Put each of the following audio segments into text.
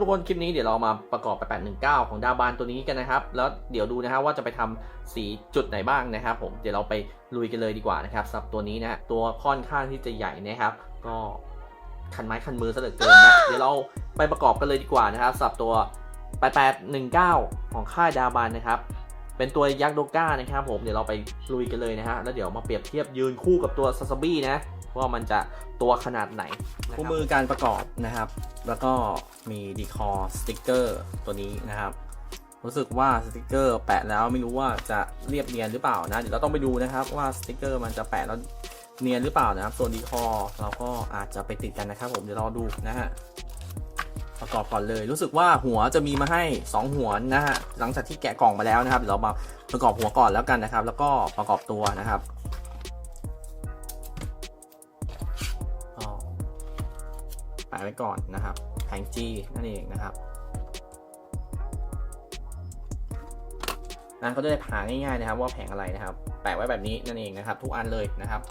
วัสดีครับทุกคนคลิปนี้เดี๋ยวเรามาประกอบไป819 ของดาวบานตัวนี้กันนะครับ แล้วเดี๋ยวดูนะครับว่าจะไปทำสีจุดไหนบ้างนะครับ ผมเดี๋ยวเราไปลุยกันเลยดีกว่านะครับสับตัวนี้นะตัวค่อนข้างที่จะใหญ่นะครับ ก็คันไม้คันมือซะเหลือเกินนะเดี๋ยวเราไปประกอบกันเลยดีกว่านะครับสับตัว 8819 ของค่ายดาวบานนะครับเป็นตัวยักษ์โดก้านะครับผมเดี๋ยวเราไปลุยกันเลยนะฮะแล้วเดี๋ยวมาเปรียบเทียบยืนคู่กับตัวซาซาบี้นะ ว่ามันจะตัวขนาดไหนคู่มือการประกอบนะครับ แล้วก็มีดีคอร์สติกเกอร์ตัวนี้นะครับ รู้สึกว่าสติกเกอร์แปะแล้วไม่รู้ว่าจะเรียบเนียนหรือเปล่านะเดี๋ยวเราต้องไปดูนะครับว่าสติกเกอร์มันจะแปะแล้วเนียนหรือเปล่านะครับ ส่วนดีคอเราก็อาจจะไปติดกันนะครับผมเดี๋ยวรอดูนะฮะประกอบก่อนเลยรู้สึกว่าหัวจะมีมาให้ 2 หัวนะฮะหลังจากที่แกะกล่องมาแล้วนะครับเดี๋ยวเรามาประกอบหัวก่อนแล้วกันนะครับ แล้วก็ประกอบตัวนะครับ ว้ก่อนนะครับแผงจีนั่นเองนะครับนั่นก็ได้หาง่ายๆนะครับ ว่าแผงอะไรนะครับ แปะไว้แบบนี้นั่นเองนะครับ ทุกอันเลยนะครับ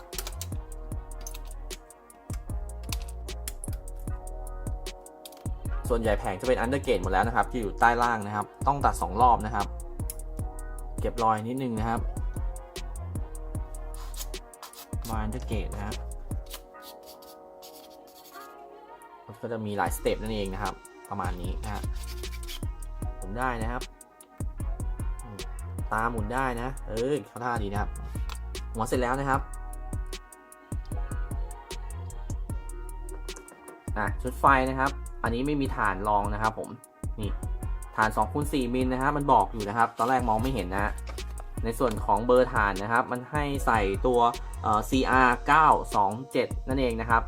ส่วนใหญ่แผงจะเป็นอันเดอร์เกตหมดแล้วนะครับที่อยู่ใต้ล่างนะครับ ต้องตัด 2 รอบนะครับ เก็บรอยนิดนึงนะครับรอยอันเดอร์เกตนะครับ ก็จะมีหลายสเต็ปนั่นเองนะครับ ประมาณนี้นะฮะหมุนได้นะครับอืมตาหมุนได้นะ เออเขาท่าดีนะครับ หัวเสร็จแล้วนะครับอะชุดไฟนะครับ อันนี้ไม่มีฐานรองนะครับ ผม นี่ฐาน2คูณ4มิลนะครับ มันบอกอยู่นะครับ ตอนแรกมองไม่เห็นนะ ในส่วนของเบอร์ฐานนะครับ มันให้ใส่ตัว CR 927 นั่นเองนะครับ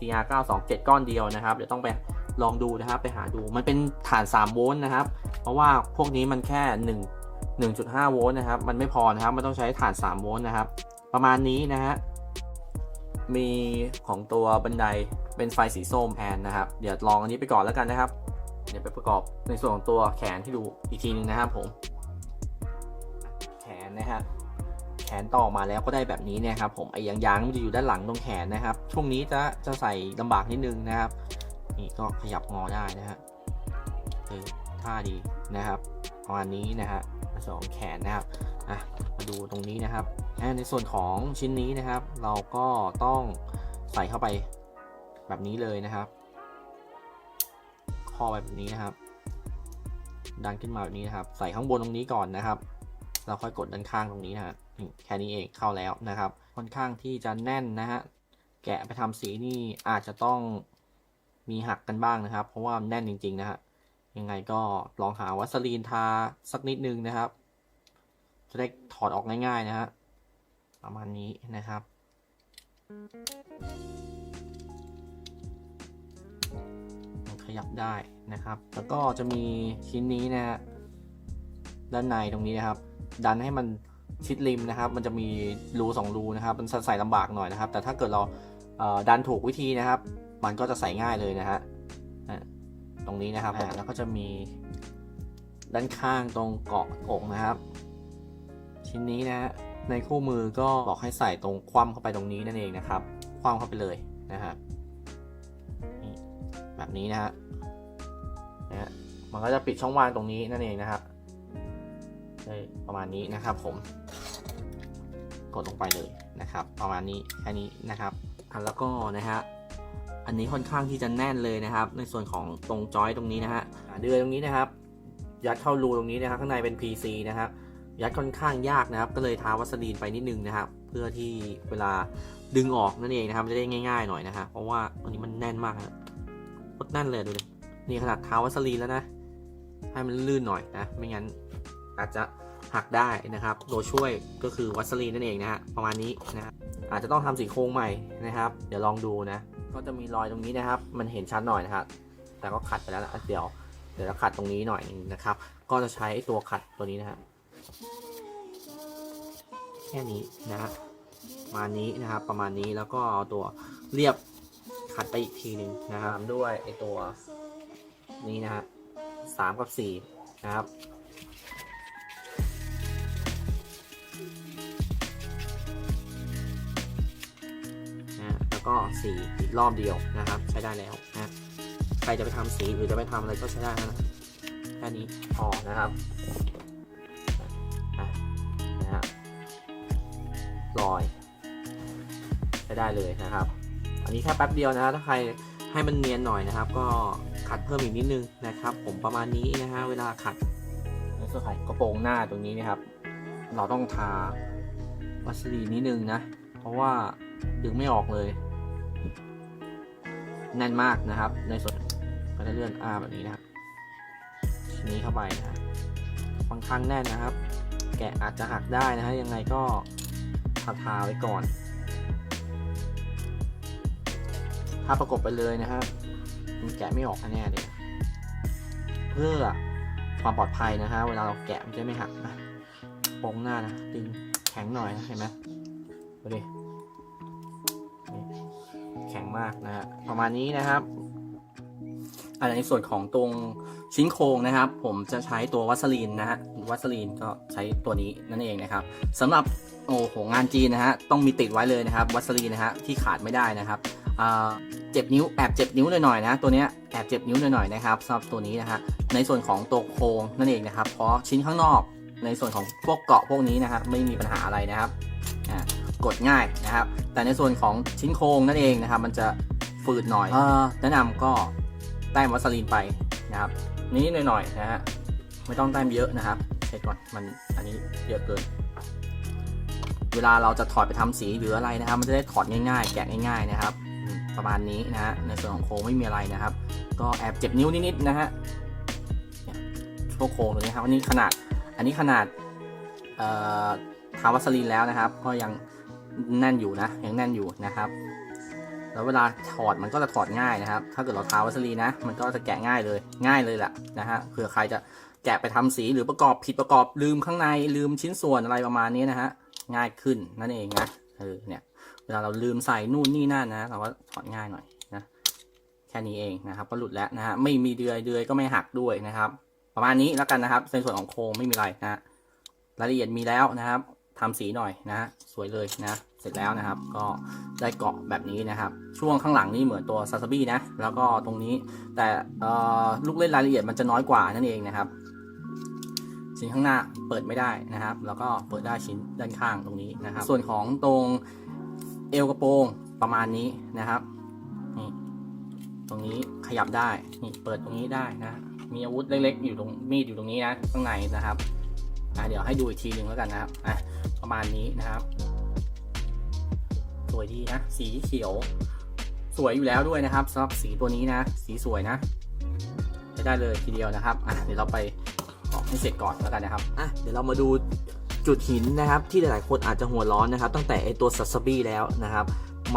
CR 927 ก้อนเดียวนะครับ เดี๋ยวต้องไปลองดูนะครับ ไปหาดูมันเป็นฐาน 3 โวลต์นะครับ เพราะว่าพวกนี้มันแค่ 1 1.5 โวลต์นะครับ มันไม่พอนะครับ มันต้องใช้ฐาน 3 โวลต์นะครับ ประมาณนี้นะฮะ มีของตัวบันไดเป็นไฟสีส้มแทนนะครับ เดี๋ยวลองอันนี้ไปก่อนแล้วกันนะครับ เดี๋ยวไปประกอบในส่วนของตัวแขนที่ดูอีกทีหนึงนะครับผม แขนนะฮะ ขนต่อมาแล้วก็ได้แบบนี้นี่ยครับผมไอ้ยางๆมันจะอยู่ด้านหลังตรงแขนนะครับ ช่วงนี้จะจะใส่ลำบากนิดนึงนะครับนี่ก็ขยับงอได้นะฮะเออท่าดีนะครับประมาณนี้นะฮะสองแขนนะครับอะมาดูตรงนี้นะครับในส่วนของชิ้นนี้นะครับ เราก็ต้องใส่เข้าไปแบบนี้เลยนะครับข้อแบบนี้นะครับ ดันขึ้นมาแบบนี้นะครับ ใส่ข้างบนตรงนี้ก่อนนะครับ เราค่อยกดด้านข้างตรงนี้นะฮะแค่นี้เองเข้าแล้วนะครับค่อนข้างที่จะแน่นนะฮะแกะไปทำสีนี่อาจจะต้องมีหักกันบ้างนะครับ เพราะว่าแน่นจริง ๆ นะฮะยังไงก็ลองหาวัสลีนทาสักนิดนึงนะครับ จะได้ถอดออกง่ายๆนะฮะประมาณนี้นะครับขยับได้นะครับ แล้วก็จะมีชิ้นนี้นะฮะด้านในตรงนี้นะครับ ดันให้มันชิดริมนะครับ มันจะมีรูสองรูนะครับ มันใส่ลำบากหน่อยนะครับ แต่ถ้าเกิดเราดันถูกวิธีนะครับ มันก็จะใส่ง่ายเลยนะฮะตรงนี้นะครับแล้วก็จะมีด้านข้างตรงเกาะอกนะครับ ชิ้นนี้นะฮะในคู่มือก็บอกให้ใส่ตรงคว่ำเข้าไปตรงนี้นั่นเองนะครับ คว่ำเข้าไปเลยนะฮะแบบนี้นะฮะนะฮะมันก็จะปิดช่องว่างตรงนี้นั่นเองนะครับ ได้ประมาณนี้นะครับผม กดลงไปเลยนะครับ ประมาณนี้แค่นี้นะครับอะแล้วก็นะฮะอันนี้ค่อนข้างที่จะแน่นเลยนะครับ ในส่วนของตรงจอยตรงนี้นะฮะอะเดือยตรงนี้นะครับ ยัดเข้ารูตรงนี้นะครับ ข้างในเป็น PC นะครับยัดค่อนข้างยากนะครับ ก็เลยทาวัสลีนไปนิดนึงนะครับ เพื่อที่เวลาดึงออกนั่นเองนะครับ จะได้ง่าย ๆหน่อยนะฮะเพราะว่าอันนี้มันแน่นมากนะโคตรแน่นเลยดูดินี่ขนาดทาวัสลีนแล้วนะให้มันลื่นหน่อยนะ ไม่งั้น อาจจะหักได้นะครับ ตัวช่วยก็คือวัสลีนนั่นเองนะฮะประมาณนี้นะอาจจะต้องทำสีโครงใหม่นะครับ เดี๋ยวลองดูนะ ก็จะมีรอยตรงนี้นะครับ มันเห็นชัดหน่อยนะครับแต่ก็ขัดไปแล้วนะเดี๋ยวเดี๋ยวเราขัดตรงนี้หน่อยนึงนะครับ ก็จะใช้ตัวขัดตัวนี้นะฮะแค่นี้นะฮะประมาณนี้นะครับประมาณนี้แล้วก็เอาตัวเรียบขัดไปอีกทีหนึ่งนะครับด้วยไอตัวนี้นะฮะสามกับสี่นะครับ ก็สีอีกรอบเดียวนะครับ ใช้ได้แล้วนะแปรจะไปทำสีหรือจะไปทำอะไรก็ใช้ได้นะแค่นี้พอนะครับนะฮะลอยใช้ได้เลยนะครับ อันนี้แค่แป๊บเดียวนะถ้าใครให้มันเนียนหน่อยนะครับ ก็ขัดเพิ่มอีกนิดนึงนะครับ ผมประมาณนี้นะฮะเวลาขัดในส่วนของกระโปรงหน้าตรงนี้นะครับ เราต้องทาวัสลีนนิดนึงนะ เพราะว่าดึงไม่ออกเลย แน่นมากนะครับ ในส่วนก็จะเลื่อนอาแบบนี้นะครับชิ้นนี้เข้าไปนะฮะค่อนข้งแน่นนะครับ แกะอาจจะหักได้นะฮะยังไงก็ทาทาไว้ก่อนถ้าประกบไปเลยนะฮะมันแกะไม่ออกแน่เลยเพื่อความปลอดภัยนะฮะเวลาเราแกะมันจะไม่หักนะป้งหน้านะดึงแข็งหน่อยนะเห็นไหมดูดิ แข็งมากนะฮะประมาณนี้นะครับอันในส่วนของตรงชิ้นโครงนะครับ ผมจะใช้ตัววัสลีนนะฮะวัสลีนก็ใช้ตัวนี้นั่นเองนะครับสำหรับโอ้โหงานจีนนะฮะต้องมีติดไว้เลยนะครับ วัสลีนนะฮะที่ขาดไม่ได้นะครับเจ็บนิ้วแอบเจ็บนิ้วหน่อยๆนะตัวนี้แอบเจ็บนิ้วหน่อยๆนะครับสำหรับตัวนี้นะฮะในส่วนของตัวโครงนั่นเองนะครับ เพราะชิ้นข้างนอกในส่วนของพวกเกาะพวกนี้นะครับไม่มีปัญหาอะไรนะครับ กดง่ายนะครับ แต่ในส่วนของชิ้นโครงนั่นเองนะครับ มันจะฝืดหน่อยเออแนะนำก็แต้มวัสลีนไปนะครับ นี้หน่อยๆนะฮะไม่ต้องแต้มเยอะนะครับเช็คก่อนมันอันนี้เยอะเกิน เวลาเราจะถอดไปทำสีหรืออะไรนะครับ มันจะได้ถอดง่ายๆ แกะง่ายๆนะครับอืมประมาณนี้นะฮะในส่วนของโครงไม่มีอะไรนะครับ ก็แอบเจ็บนิ้วนิดๆนะฮะเนี่ยพวกโครงตัวนี้ครับอันนี้ขนาด อันนี้ขนาดเอ่อทาวัสลีนแล้วนะครับ ก็ยัง แน่นอยู่นะยังแน่นอยู่นะครับ แล้วเวลาถอดมันก็จะถอดง่ายนะครับ ถ้าเกิดเราทาวัสลีนะ มันก็จะแกะง่ายเลยง่ายเลยแหละนะฮะเผื่อใครจะแกะไปทำสีหรือประกอบผิดประกอบลืมข้างในลืมชิ้นส่วนอะไรประมาณนี้นะฮะง่ายขึ้นนั่นเองนะเออเนี่ยเวลาเราลืมใส่นู่นนี่นั่นนะ เราก็ถอดง่ายหน่อยนะแค่นี้เองนะครับก็หลุดแล้วนะฮะไม่มีเดือยเดือยก็ไม่หักด้วยนะครับ ประมาณนี้แล้วกันนะครับในส่วนของโครงไม่มีอะไรนะฮะรายละเอียดมีแล้วนะครับ ทำสีหน่อยนะฮะสวยเลยนะ เสร็จแล้วนะครับ ก็ได้เกาะแบบนี้นะครับ ช่วงข้างหลังนี่เหมือนตัวซาซาบินะ แล้วก็ตรงนี้แต่เออลูกเล่นรายละเอียดมันจะน้อยกว่านั่นเองนะครับ ชิ้นข้างหน้าเปิดไม่ได้นะครับ แล้วก็เปิดได้ชิ้นด้านข้างตรงนี้นะครับ ส่วนของตรงเอวกระโปรงประมาณนี้นะครับนี่ตรงนี้ขยับได้นี่เปิดตรงนี้ได้นะ มีอาวุธเล็กๆ อยู่ตรงมีดอยู่ตรงนี้นะข้างในนะครับอะเดี๋ยวให้ดูอีกทีหนึ่งแล้วกันนะครับอะ ประมาณนี้นะครับ สวยดีนะ สีเขียว สวยอยู่แล้วด้วยนะครับสำหรับสีตัวนี้นะ สีสวยนะใช้ได้เลยทีเดียวนะครับอะเดี๋ยวเราไปออกให้เสร็จก่อนแล้วกันนะครับอะเดี๋ยวเรามาดูจุดหินนะครับที่หลายๆคนอาจจะหัวร้อนนะครับ ตั้งแต่ไอตัวซัสบี้แล้วนะครับ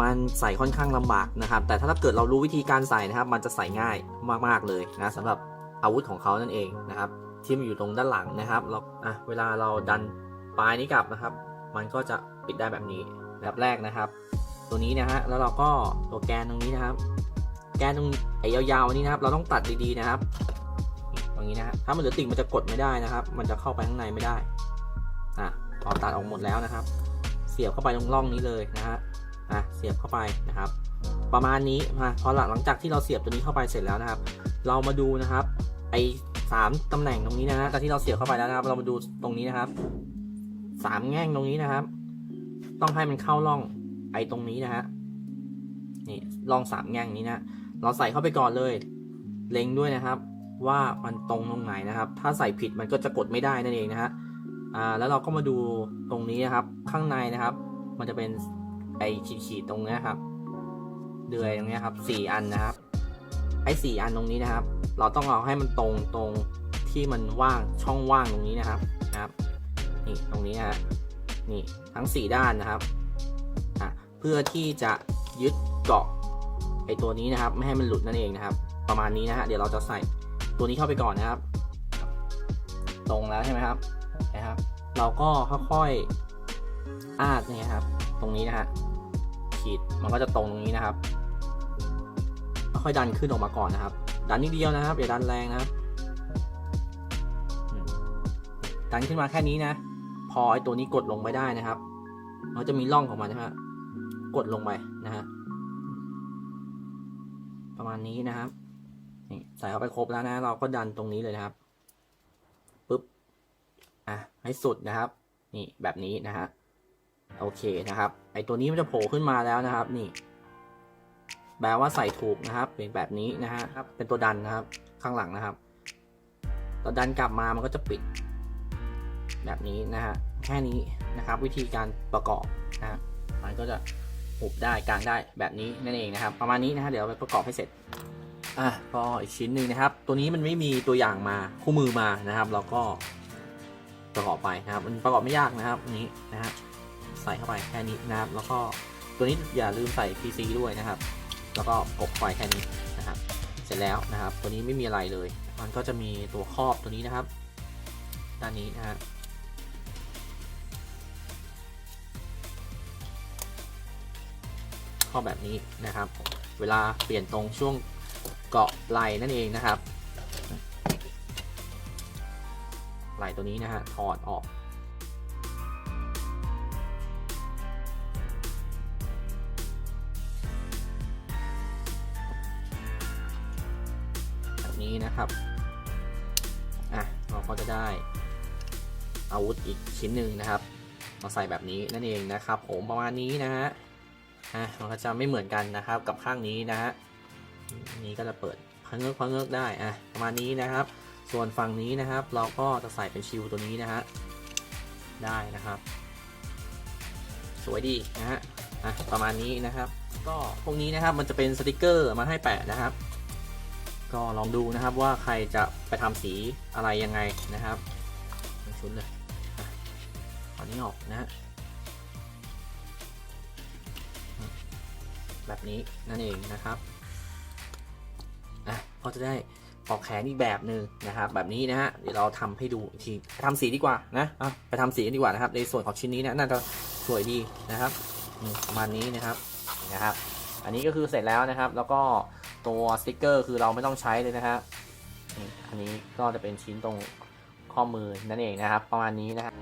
มันใส่ค่อนข้างลำบากนะครับ แต่ถ้าเกิดเรารู้วิธีการใส่นะครับ มันจะใส่ง่ายมากๆเลยนะสำหรับอาวุธของเขานั่นเองนะครับ ที่มันอยู่ตรงด้านหลังนะครับเราอะเวลาเราดัน ปลายนี้กลับนะครับ มันก็จะปิดได้แบบนี้แบบแรกนะครับ ตัวนี้นะฮะแล้วเราก็ตัวแกนตรงนี้นะครับ แกนตรงไอ้ยาวๆนี้นะครับ เราต้องตัดดีๆนะครับ ตรงนี้นะฮะถ้ามันเหลือติ่งมันจะกดไม่ได้นะครับ มันจะเข้าไปข้างในไม่ได้อะพอตัดออกหมดแล้วนะครับ เสียบเข้าไปตรงร่องนี้เลยนะฮะอะเสียบเข้าไปนะครับ ประมาณนี้มาพอหลังจากที่เราเสียบตัวนี้เข้าไปเสร็จแล้วนะครับ เรามาดูนะครับไอ้สามตำแหน่งตรงนี้นะฮะที่เราเสียบเข้าไปแล้วนะครับ เรามาดูตรงนี้นะครับ สามแง่งตรงนี้นะครับ ต้องให้มันเข้าร่องไอ้ตรงนี้นะฮะนี่ร่องสามแง่งนี้นะ เราใส่เข้าไปก่อนเลย เล็งด้วยนะครับ ว่ามันตรงตรงไหนนะครับ ถ้าใส่ผิดมันก็จะกดไม่ได้นั่นเองนะฮะอ่าแล้วเราก็มาดูตรงนี้นะครับ ข้างในนะครับ มันจะเป็นไอ้ขีดๆตรงเนี้ยครับ เดือยตรงเนี้ยครับสี่อันนะครับไอ้สี่อันตรงนี้นะครับ เราต้องเอาให้มันตรงตรงที่มันว่างช่องว่างตรงนี้นะครับนะครับ นี่ตรงนี้นะฮะนี่ทั้งสี่ด้านนะครับอะเพื่อที่จะยึดเกาะไอ้ตัวนี้นะครับ ไม่ให้มันหลุดนั่นเองนะครับ ประมาณนี้นะฮะเดี๋ยวเราจะใส่ตัวนี้เข้าไปก่อนนะครับ ตรงแล้วใช่ไหมครับนะครับ เราก็ค่อยๆอาดเนี่ยครับ ตรงนี้นะฮะขีดมันก็จะตรงตรงนี้นะครับค่อยดันขึ้นออกมาก่อนนะครับ ดันนิดเดียวนะครับอย่าดันแรงนะครับดันขึ้นมาแค่นี้นะ พอไอตัวนี้กดลงไปได้นะครับมันจะมีร่องของมันนะฮะกดลงไปนะฮะประมาณนี้นะครับนี่ใส่เข้าไปครบแล้วนะ เราก็ดันตรงนี้เลยนะครับปุ๊บอะให้สุดนะครับ นี่แบบนี้นะฮะโอเคนะครับ ไอตัวนี้มันจะโผล่ขึ้นมาแล้วนะครับ นี่แปลว่าใส่ถูกนะครับ เป็นแบบนี้นะฮะครับเป็นตัวดันนะครับ ข้างหลังนะครับตัวดันกลับมามันก็จะปิด แบบนี้นะฮะแค่นี้นะครับวิธีการประกอบนะฮะมันก็จะหุบได้กางได้แบบนี้นั่นเองนะครับ ประมาณนี้นะฮะเดี๋ยวไปประกอบให้เสร็จอะก็อีกชิ้นหนึ่งนะครับ ตัวนี้มันไม่มีตัวอย่างมาคู่มือมานะครับ เราก็ประกอบไปนะครับ มันประกอบไม่ยากนะครับอันนี้นะฮะใส่เข้าไปแค่นี้นะครับ แล้วก็ตัวนี้อย่าลืมใส่ PC ด้วยนะครับ แล้วก็กบไฟแค่นี้นะครับ เสร็จแล้วนะครับ ตัวนี้ไม่มีอะไรเลย มันก็จะมีตัวครอบตัวนี้นะครับ ด้านนี้นะฮะ ข้อแบบนี้นะครับ เวลาเปลี่ยนตรงช่วงเกาะไหลนั่นเองนะครับไหลตัวนี้นะฮะถอดออกแบบนี้นะครับอะเราก็จะได้อาวุธอีกชิ้นหนึ่งนะครับ มาใส่แบบนี้นั่นเองนะครับผมประมาณนี้นะฮะะมันก็จะไม่เหมือนกันนะครับกับข้างนี้นะฮะนี้ก็จะเปิดพังเงือกพังเงือกได้อะประมาณนี้นะครับ ส่วนฝั่งนี้นะครับ เราก็จะใส่เป็นชิวตัวนี้นะฮะได้นะครับ สวยดีนะฮะอะประมาณนี้นะครับ ก็พวกนี้นะครับมันจะเป็นสติกเกอร์มาให้แปะนะครับ ก็ลองดูนะครับว่าใครจะไปทำสีอะไรยังไงนะครับชุดเลยอะตอนนี้ออกนะฮะ แบบนี้นั่นเองนะครับอะก็จะได้ปอกแขนอีกแบบหนึ่งนะครับ แบบนี้นะฮะเดี๋ยวเราทำให้ดูอีกทีทำสีดีกว่านะอะไปทำสีกันดีกว่านะครับ ในส่วนของชิ้นนี้นะน่าจะสวยดีนะครับอืมประมาณนี้นะครับนะครับ อันนี้ก็คือเสร็จแล้วนะครับ แล้วก็ตัวสติกเกอร์คือเราไม่ต้องใช้เลยนะครับอันนี้ก็จะเป็นชิ้นตรงข้อมือนั่นเองนะครับ ประมาณนี้นะครับ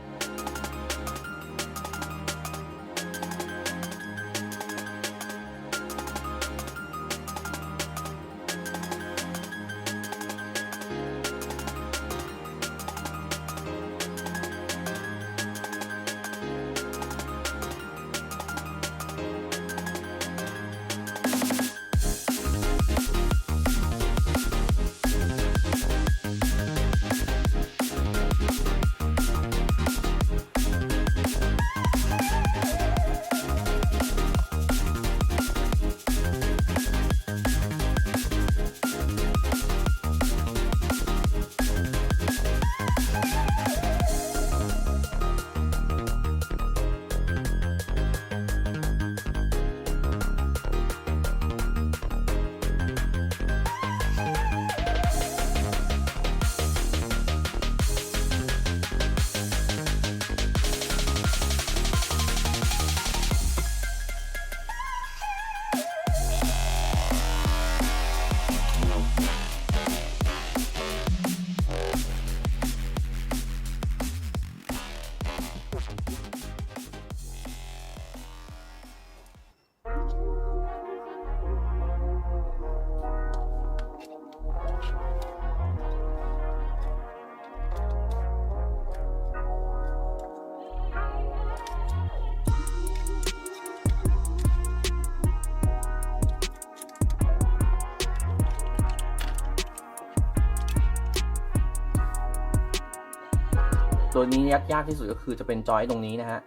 ตัวนี้ยากยากที่สุดก็คือจะเป็นจอยตรงนี้นะฮะ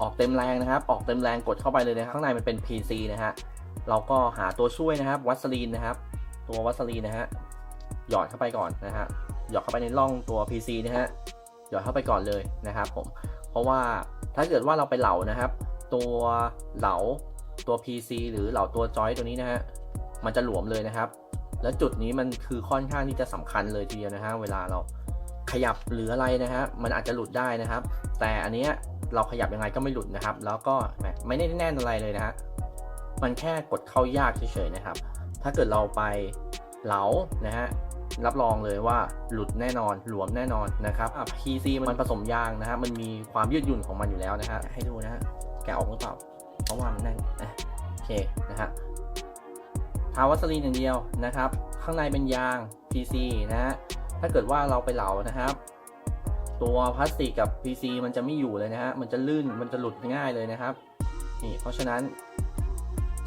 ออกเต็มแรงนะครับ ออกเต็มแรงกดเข้าไปเลยนะข้างในมันเป็น PC นะฮะ เราก็หาตัวช่วยนะครับ วัสลีนนะครับ ตัววัสลีนนะฮะ หยอดเข้าไปก่อนนะฮะ หยอดเข้าไปในร่องตัว PC นะฮะ หยอดเข้าไปก่อนเลยนะครับผม เพราะว่าถ้าเกิดว่าเราไปเหล่านะครับ ตัวเหล่าตัว PC หรือเหล่าตัวจอยตัวนี้นะฮะ มันจะหลวมเลยนะครับ แล้วจุดนี้มันคือค่อนข้างที่จะสำคัญเลยทีเดียวนะฮะ เวลาเรา ขยับหรืออะไรนะฮะมันอาจจะหลุดได้นะครับ แต่อันเนี้ยเราขยับยังไงก็ไม่หลุดนะครับ แล้วก็ไม่ได้แน่นอะไรเลยนะฮะมันแค่กดเข้ายากเฉยๆนะครับ ถ้าเกิดเราไปเหลานะฮะรับรองเลยว่าหลุดแน่นอนหลวมแน่นอนนะครับอะ PC มันผสมยางนะฮะมันมีความยืดหยุ่นของมันอยู่แล้วนะฮะให้ดูนะฮะแกะออกหรือเปล่าเพราะว่ามันแน่นอะโอเคนะฮะทาวัสลีนอย่างเดียวนะครับ ข้างในเป็นยาง PC นะฮะ ถ้าเกิดว่าเราไปเหลานะครับ ตัวพลาสติกกับ PC มันจะไม่อยู่เลยนะฮะมันจะลื่นมันจะหลุดง่ายเลยนะครับนี่เพราะฉะนั้น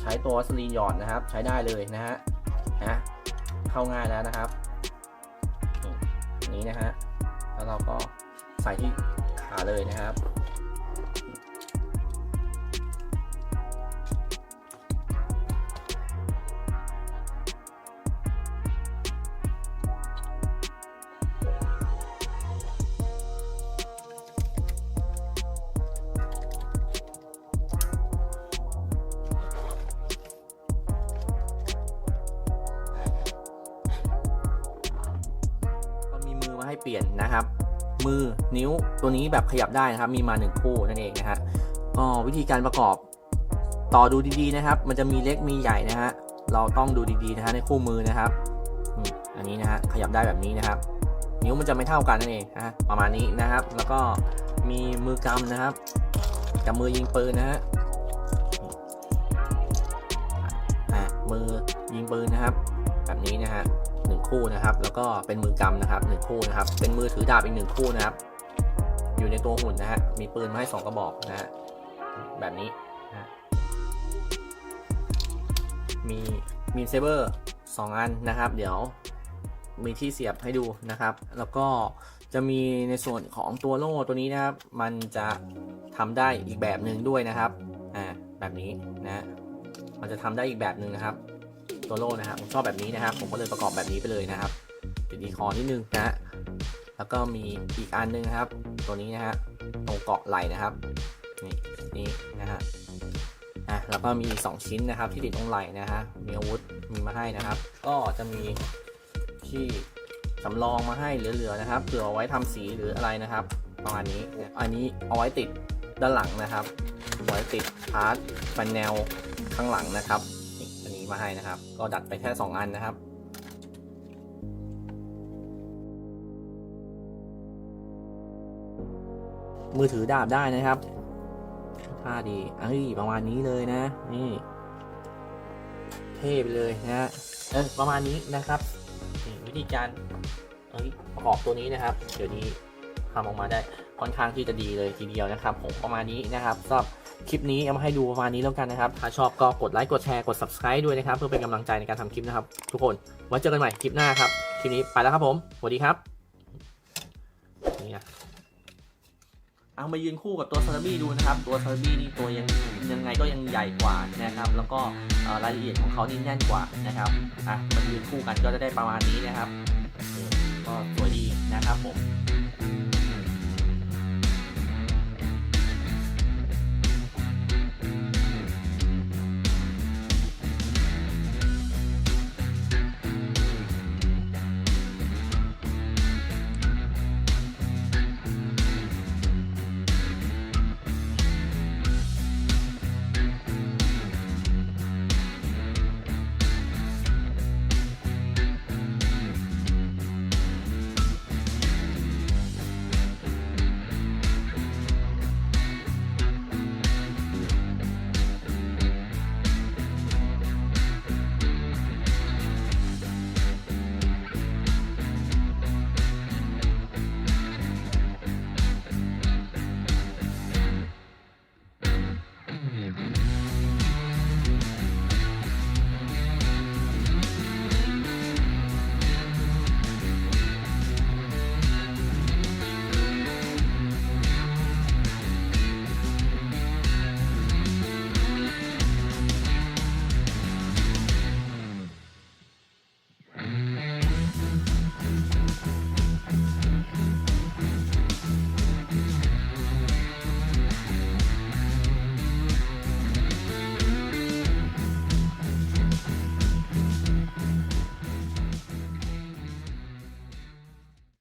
ใช้ตัววัสลีนหยอดนะครับ ใช้ได้เลยนะฮะนะเข้าง่ายแล้วนะครับนี่นะฮะแล้วเราก็ใส่ที่ขาเลยนะครับ ลี่ยนนะครับ มือนิ้วตัวนี้แบบขยับได้นะครับ มีมาหนึ่งคู่นั่นเองนะฮะก็วิธีการประกอบต่อดูดีๆนะครับ มันจะมีเล็กมีใหญ่นะฮะเราต้องดูดีๆนะฮะในคู่มือนะครับอันนี้นะฮะขยับได้แบบนี้นะครับ นิ้วมันจะไม่เท่ากันนั่นเองนะฮะประมาณนี้นะครับ แล้วก็มีมือกำนะครับกับมือยิงปืนนะฮะอะมือยิงปืนนะครับ แบบนี้นะฮะ หนึ่งคู่นะครับ แล้วก็เป็นมือกำนะครับหนึ่งคู่นะครับ เป็นมือถือดาบอีกหนึ่งคู่นะครับ อยู่ในตัวหุ่นนะฮะ มีปืนมาให้สองกระบอกนะฮะ แบบนี้นะฮะมีมีเซเบอร์สองอันนะครับ เดี๋ยวมีที่เสียบให้ดูนะครับ แล้วก็จะมีในส่วนของตัวโล่ตัวนี้นะครับ มันจะทำได้อีกแบบหนึ่งด้วยนะครับ อ่า แบบนี้นะฮะมันจะทำได้อีกแบบหนึ่งนะครับ ตัวโล่นะครับผมชอบแบบนี้นะครับ ผมก็เลยประกอบแบบนี้ไปเลยนะครับติดดีคอนิดนึงนะฮะแล้วก็มีอีกอันนึงครับ ตัวนี้นะฮะตรงเกาะไหล่นะครับ นี่นี่นะฮะอะแล้วก็มีสองชิ้นนะครับ ที่ติดตรงไหล่นะฮะมีอาวุธมีมาให้นะครับ ก็จะมีที่สำรองมาให้เหลือๆนะครับเผื่อเอาไว้ทำสีหรืออะไรนะครับประมาณนี้อันนี้เอาไว้ติดด้านหลังนะครับไว้ติดพาร์ทฟันแนวข้างหลังนะครับ มาให้นะครับ ก็ดัดไปแค่ 2 อันนะครับมือถือดาบได้นะครับท่าดีเอ้ยประมาณนี้เลยนะ นี่ เท่ไปเลยนะเออประมาณนี้นะครับวิธีการเอ้ยประกอบตัวนี้นะครับ เดี๋ยวนี้ทำออกมาได้ ค่อนข้างที่จะดีเลยทีเดียวนะครับผมประมาณนี้นะครับสำหรับคลิปนี้เอามาให้ดูประมาณนี้แล้วกันนะครับ ถ้าชอบก็กดไลค์กดแชร์กด subscribe ด้วยนะครับ เพื่อเป็นกำลังใจในการทำคลิปนะครับ ทุกคนไว้เจอกันใหม่คลิปหน้าครับ คลิปนี้ไปแล้วครับผมสวัสดีครับนี่นะเอามายืนคู่กับตัวซาร์บี้ดูนะครับ ตัวซาร์บี้นี่ตัวยังยังไงก็ยังใหญ่กว่านะครับ แล้วก็รายละเอียดของเขานี่แน่นกว่านะครับอะมายืนคู่กันก็จะได้ประมาณนี้นะครับก็สวยดีนะครับผม